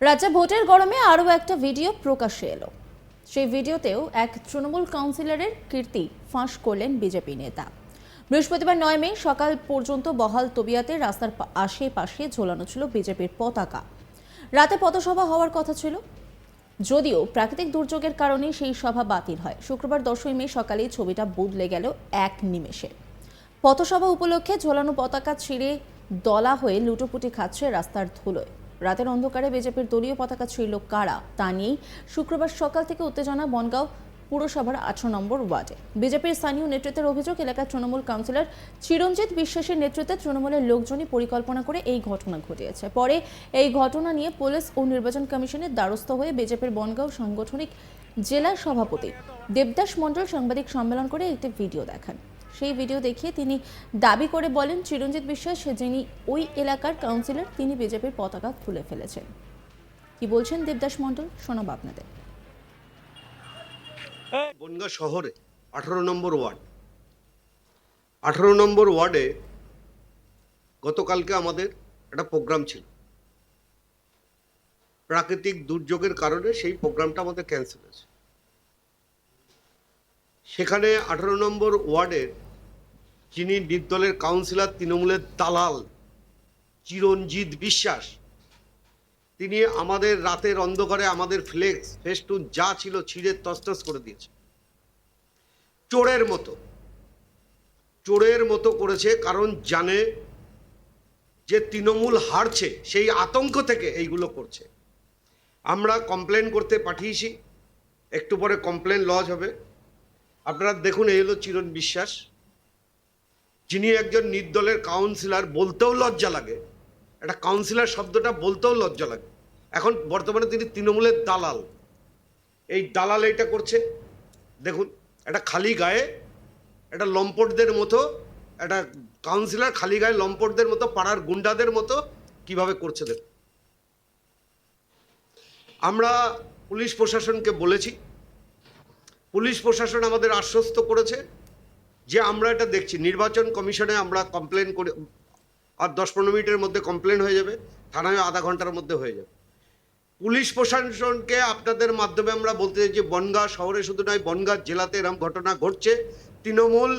রাজ্যে ভোটের গরমে আরও একটা ভিডিও প্রকাশ্যে এলো। সেই ভিডিওতেও এক তৃণমূল কাউন্সিলরের কীর্তি ফাঁস করলেন বিজেপি নেতা। বৃহস্পতিবার নয় মে সকাল পর্যন্ত বহাল তবিয়াতে রাস্তার আশেপাশে ঝোলানো ছিল বিজেপির পতাকা। রাতে পথসভা হওয়ার কথা ছিল। যদিও প্রাকৃতিক দুর্যোগের কারণে সেই সভা বাতিল হয়। শুক্রবার দশই মে সকালে ছবিটা বদলে গেল এক নিমেষে। পথসভা উপলক্ষে ঝোলানো পতাকা ছিঁড়ে দলা হয়ে লুটোপুটি খাচ্ছে রাস্তার ধুলোয়। রাতের অন্ধকারে বিজেপির দলীয় পতাকা ছিঁড়ল কারা? তা নিয়েই শুক্রবার সকাল থেকে উত্তেজনা বনগাঁও পুরসভার আঠারো নম্বর ওয়ার্ডে। বিজেপির স্থানীয় নেতৃত্বের অভিযোগ, এলাকার তৃণমূল কাউন্সিলর চিরঞ্জিত বিশ্বাসের নেতৃত্বে তৃণমূলের লোকজনই পরিকল্পনা করে এই ঘটনা ঘটিয়েছে। পরে এই ঘটনা নিয়ে পুলিশ ও নির্বাচন কমিশনের দ্বারস্থ হয়ে বিজেপির বনগাঁও সাংগঠনিক জেলা সভাপতি দেবদাস মণ্ডল সাংবাদিক সম্মেলন করে একটি ভিডিও দেখান। সেই ভিডিও দেখিয়ে তিনি দাবি করে বলেন, চিরঞ্জিত বিশ্বাস যিনি ওই এলাকার কাউন্সিলর তিনি বিজেপির পতাকা খুলে ফেলেছেন। কি বলছেন দেবদাস মণ্ডল? শোনাব আপনাদের। বনগাঁ শহরে আঠারো নম্বর ওয়ার্ড। আঠারো নম্বর ওয়ার্ডে গতকালকে আমাদের একটা প্রোগ্রাম ছিল। প্রাকৃতিক দুর্যোগের কারণে সেই প্রোগ্রামটা আমাদের ক্যান্সেল হয়েছে। সেখানে আঠারো নম্বর ওয়ার্ডের যিনি নির্দলের কাউন্সিলর তৃণমূলের দালাল, চিরঞ্জিত বিশ্বাস। তিনি আমাদের রাতের অন্ধকারে আমাদের ফ্লেক্স, ফেস্টুন যা ছিল ছিঁড়ে তসতস করে দিয়েছে। চোরের মতো। চোরের মতো করেছে কারণ জানে যে তৃণমূল হারছে, সেই আতঙ্ক থেকে এইগুলো করছে। আমরা কমপ্লেন করতে পাঠিয়েছি, একটু পরে কমপ্লেন লজ হবে। আপনারা দেখুন, এই হলো চিরণ বিশ্বাস। যিনি একজন নির্দলের কাউন্সিলর বলতেও লজ্জা লাগে। একটা কাউন্সিলর শব্দটা বলতেও লজ্জা লাগে। এখন বর্তমানে তিনি তৃণমূলের দালাল। এই দালাল এইটা করছে। দেখুন, একটা খালি গায়ে একটা লম্পটদের মতো, একটা কাউন্সিলর খালি গায়ে লম্পটদের মতো, পাড়ার গুন্ডাদের মতো কীভাবে করছে দেখুন। আমরা পুলিশ প্রশাসনকে বলেছি। পুলিশ প্রশাসন আমাদের আশ্বস্ত করেছে। যে আমরা এটা দেখছি, নির্বাচন কমিশনে আমরা কমপ্লেন করে, আর দশ পনেরো মিনিটের মধ্যে কমপ্লেন হয়ে যাবে, থানায় আধা ঘণ্টার মধ্যে হয়ে যাবে। পুলিশ প্রশাসনকে আপনাদের মাধ্যমে আমরা বলতে চাই যে বনগাঁ শহরে শুধু নয়, বনগাঁ জেলাতে এরকম ঘটনা ঘটছে। তৃণমূল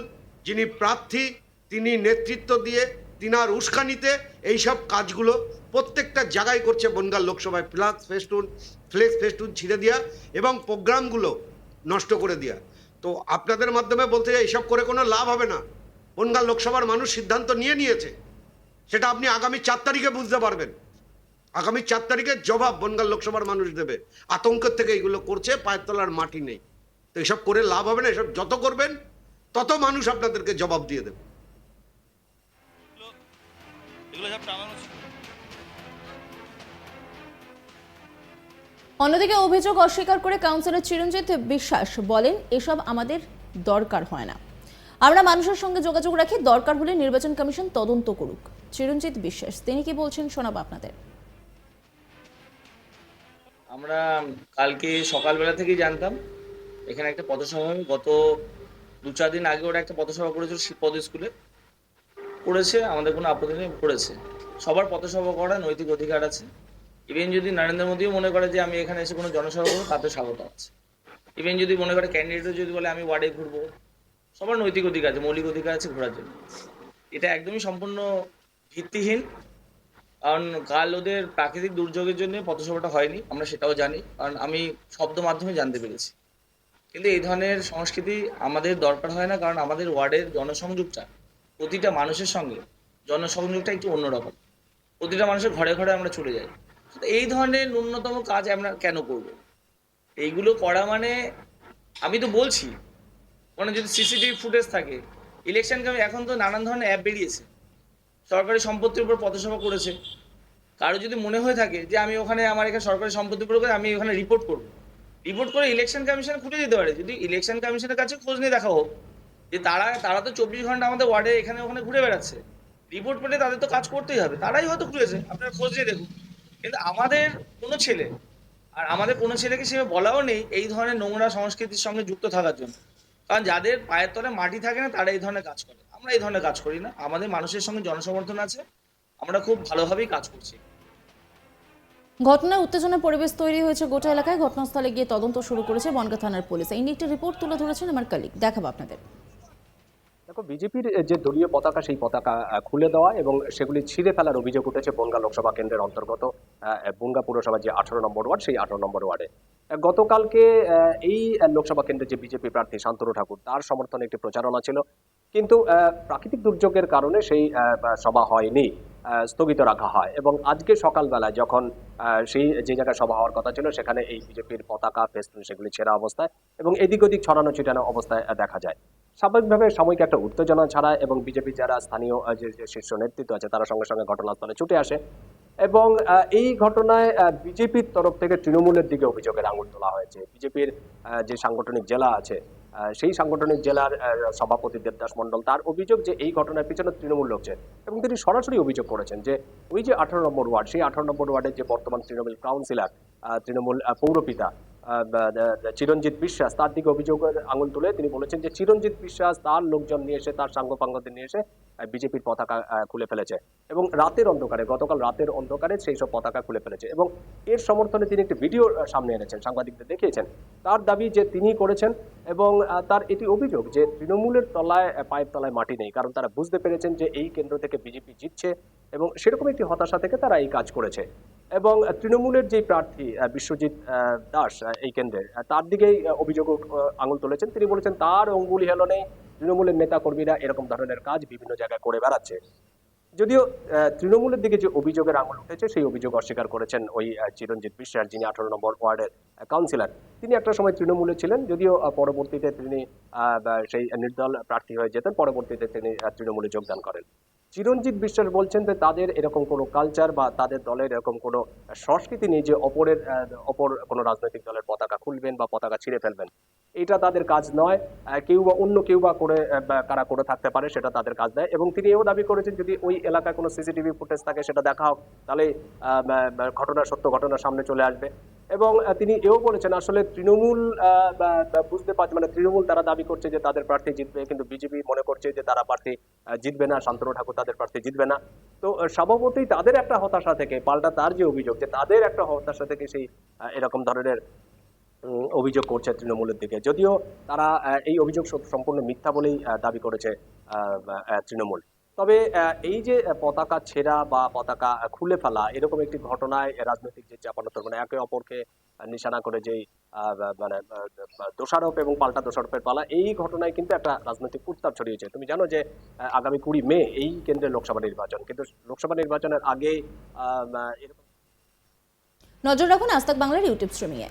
যিনি প্রার্থী, তিনি নেতৃত্ব দিয়ে, তিনার উস্কানিতে এইসব কাজগুলো প্রত্যেকটা জায়গায় করছে বনগাঁ লোকসভায়। ফ্লাক্স ফেস্টুন, ফ্লেক্স ফেস্টুন ছিঁড়ে দেওয়া এবং প্রোগ্রামগুলো নষ্ট করে দেওয়া তো আপনাদের মাধ্যমে বলতে চাই এইসব করে কোনো লাভ হবে না। বনগাঁ লোকসভার মানুষ সিদ্ধান্ত নিয়ে নিয়েছে। সেটা আপনি আগামী চার তারিখে বুঝতে পারবেন। আগামী চার তারিখে জবাব বনগাঁ লোকসভার মানুষ দেবে। আতঙ্কের থেকে এগুলো করছে, পায়ের তলার মাটি নেই। তো এসব করে লাভ হবে না, এসব যত করবেন, তত মানুষ আপনাদেরকে জবাব দিয়ে দেবে। এগুলো সব অন্যদিকে অভিযোগ অস্বীকার করে কাউন্সিলর চিরঞ্জিত বিশ্বাস বলেন, এসব আমাদের দরকার হয় না। আমরা মানুষের সঙ্গে যোগাযোগ রাখি, দরকার হলে নির্বাচন কমিশন তদন্ত করুক। চিরঞ্জিত বিশ্বাস, তিনি কি বলছেন শোনাব আপনাদের। আমরা কালকে সকালবেলা থেকেই জানতাম, এখানে একটা পথসভা, গত দু চার দিন আগে ওরা একটা পথসভা করেছিল শিবপদ স্কুলে। করেছে, আমাদের কোনো আপত্তি নেই, করেছে। সবার পথসভা করা নৈতিক অধিকার আছে। ইভেন যদি নরেন্দ্র মোদীও মনে করে যে আমি এখানে এসে কোনো জনসভা করব তাতে স্বাগত আছে। ইভেন যদি মনে করে ক্যান্ডিডেটও যদি বলে আমি ওয়ার্ডে ঘুরবো, সবার নৈতিক অধিকার আছে, মৌলিক অধিকার আছে, ঘোরার জন্য। এটা একদমই সম্পূর্ণ ভিত্তিহীন। কারণ কাল ওদের প্রাকৃতিক দুর্যোগের জন্য পথসভাটা হয়নি, আমরা সেটাও জানি। কারণ আমি শব্দ মাধ্যমে জানতে পেরেছি। কিন্তু এই ধরনের সংস্কৃতি আমাদের দরকার হয় না, কারণ আমাদের ওয়ার্ডের জনসংযোগটা প্রতিটা মানুষের সঙ্গে জনসংযোগটা একটু অন্যরকম। প্রতিটা মানুষের ঘরে ঘরে আমরা চলে যাই। এই ধরনের ন্যূনতম কাজ আমরা কেন করব? এইগুলো করা মানে আমি তো বলছি মানে যদি সিসিটিভি ফুটেজ থাকে ইলেকশন কমি এখন তো নানান ধরনের অ্যাপ বেরিয়েছে। সরকারি সম্পত্তির উপর পথসভা করেছে। কারও যদি মনে হয়ে থাকে যে আমি ওখানে আমার এখানে সরকারি সম্পত্তির উপর আমি ওখানে রিপোর্ট করব রিপোর্ট করে ইলেকশন কমিশন খুঁজে দিতে পারে। যদি ইলেকশন কমিশনের কাছে খোঁজ নিয়ে দেখা হোক, যে তারা তারা তো চব্বিশ ঘণ্টা আমাদের ওয়ার্ডে এখানে ওখানে ঘুরে বেড়াচ্ছে। রিপোর্ট পেলে তাদের তো কাজ করতেই হবে। তারাই হয়তো খুঁজেছে আপনারা খোঁজ নিয়ে দেখুন। কিন্তু আমাদের কোনো ছেলে, আর আমাদের কোনো ছেলেকে সে বলাও নেই এই ধরনের নোংরা সংস্কৃতির সঙ্গে যুক্ত থাকার জন্য। কারণ যাদের পায়ের তলে মাটি থাকে না, তারা এই ধরনের কাজ করে। আমরা এই ধরনের কাজ করি না। আমাদের মানুষের সঙ্গে জনসমর্থন আছে। আমরা খুব ভালোভাবেই কাজ করছি। ঘটনায় উত্তেজনার পরিবেশ তৈরি হয়েছে গোটা এলাকায়। ঘটনাস্থলে গিয়ে তদন্ত শুরু করেছে বনগা থানার পুলিশ। এই নিয়ে একটি রিপোর্ট তুলে ধরেছেন আমার কালিক দেখাবো আপনাদের। দেখো, বিজেপির যে দলীয় পতাকা, সেই পতাকা খুলে দেওয়া এবং সেগুলি ছিঁড়ে ফেলার অভিযোগ উঠেছে বনগা লোকসভা কেন্দ্রের অন্তর্গত। বনগা পুরসভা যে আঠারো নম্বর ওয়ার্ড, সেই আঠারো নম্বর ওয়ার্ডে। গতকালকে এই লোকসভা কেন্দ্রের যে বিজেপি প্রার্থী শান্তনু ঠাকুর, তার সমর্থনে একটি প্রচারণা ছিল। কিন্তু প্রাকৃতিক দুর্যোগের কারণে সেই সভা হয়নি স্থগিত রাখা হয়। এবং আজকে সকালবেলা যখন সেই, যে জায়গায় সভা হওয়ার কথা ছিল, সেখানে এই বিজেপির পতাকা, ফেস্টুন, সেগুলি ছেঁড়া অবস্থায় এবং এদিক ওদিক ছড়ানো ছিটানো অবস্থায় দেখা যায়। স্বাভাবিকভাবে সাময়িক একটা উত্তেজনা ছাড়া এবং বিজেপি যারা স্থানীয় যে শীর্ষ নেতৃত্ব আছে, তারা সঙ্গে সঙ্গে ঘটনাস্থলে ছুটে আসে। এবং এই ঘটনায় বিজেপির তরফ থেকে তৃণমূলের দিকে অভিযোগের আঙুল তোলা হয়েছে। বিজেপির যে সাংগঠনিক জেলা আছে সেই সাংগঠনিক জেলার সভাপতি দেবদাস মণ্ডল, তার অভিযোগ যে এই ঘটনার পিছনে তৃণমূল লোকছে এবং তিনি সরাসরি অভিযোগ করেছেন যে, ওই যে আঠারো নম্বর ওয়ার্ড, সেই আঠারো নম্বর ওয়ার্ডের যে বর্তমান তৃণমূল কাউন্সিলর তৃণমূল পৌরপিতা চিরঞ্জিত বিশ্বাস, তার দিকে অভিযোগের আঙুল তুলে তিনি বলেছেন যে, চিরঞ্জিত বিশ্বাস তার লোকজন নিয়ে এসে, তার সাঙ্গ সাঙ্গপাঙ্গদের নিয়ে এসে বিজেপির পতাকা খুলে ফেলেছে। এবং রাতের অন্ধকারে, গতকাল রাতের অন্ধকারে সেই সব পতাকা খুলে ফেলেছে। এবং এর সমর্থনে তিনি একটি ভিডিও সামনে এনেছেন, সাংবাদিকদের দেখিয়েছেন। তার দাবি যে তিনি করেছেন এবং তার এটি অভিযোগ যে তৃণমূলের তলায় পায়ের তলায় মাটি নেই। কারণ তারা বুঝতে পেরেছেন যে এই কেন্দ্র থেকে বিজেপি জিতছে এবং সেরকম একটি হতাশা থেকে তারা এই কাজ করেছে। এবং তৃণমূলের যে প্রার্থী বিশ্বজিৎ দাস এই কেন্দ্রের তার দিকেই অভিযোগ আঙুল তুলেছেন। তিনি বলেছেন, তার অঙ্গুলি হেলনে তৃণমূলের নেতা কর্মীরা এরকম ধরনের কাজ বিভিন্ন জায়গায় করে বেড়াচ্ছে। যদিও তৃণমূলের দিকে যে অভিযোগের আঙুল উঠেছে, সেই অভিযোগ অস্বীকার করেছেন ওই চিরঞ্জিত বিশ্বাস যিনি আঠারো নম্বর ওয়ার্ডের কাউন্সিলর। তিনি একটা সময় তৃণমূলে ছিলেন, যদিও পরবর্তীতে তিনি সেই নির্দল প্রার্থী হয়ে যেতেন, পরবর্তীতে তিনি তৃণমূলে যোগদান করেন। চিরঞ্জিত বিশ্বাস বলছেন যে তাদের এরকম কোনো কালচার বা তাদের দলের এরকম কোনো সংস্কৃতি নেই যে অপরের অপর কোনো রাজনৈতিক দলের পতাকা খুলবেন বা পতাকা ছিঁড়ে ফেলবেন। এটা তাদের কাজ নয় কেউ বা অন্য কেউ বা করে কারা করে থাকতে পারে সেটা তাদের কাজ নয়। এবং তিনি এও দাবি করেছেন যদি ওই এলাকায় কোনো সিসিটিভি ফুটেজ থাকে সেটা দেখা হোক, তাহলে ঘটনা সত্য ঘটনা সামনে চলে আসবে। এবং তিনি এও বলেছেন আসলে তৃণমূল বুঝতে পারছে মানে তৃণমূল তারা দাবি করছে যে তাদের প্রার্থী জিতবে, কিন্তু বিজেপি মনে করছে যে তারা প্রার্থী জিতবে না। শান্তনু ঠাকুর তাদের প্রার্থী জিতবে না। তো স্বভাবতই তাদের একটা হতাশা থেকে, পাল্টা তার যে অভিযোগ যে তাদের একটা হতাশা থেকে সেই এরকম ধরনের অভিযোগ করছে তৃণমূলের দিকে। যদিও তারা এই অভিযোগ সম্পূর্ণ মিথ্যা বলেই দাবি করেছে তৃণমূল। তবে এই যে পতাকা ছেঁড়া বা পতাকা খুলে ফেলা, এরকম একটি ঘটনায় রাজনৈতিক যে চাপানোত্তর মানে একে অপরকে নিশানা করে যেই মানে দোষারোপ এবং পাল্টা দোষারোপের পালা, এই ঘটনায় কিন্তু একটা রাজনৈতিক উত্তাপ ছড়িয়েছে। তুমি জানো যে আগামী কুড়ি মে এই কেন্দ্রে লোকসভা নির্বাচন, কিন্তু লোকসভা নির্বাচনের আগে এরকম নজর রাখুন আস্তাক বাংলার ইউটিউব স্ট্রিমিংয়ে।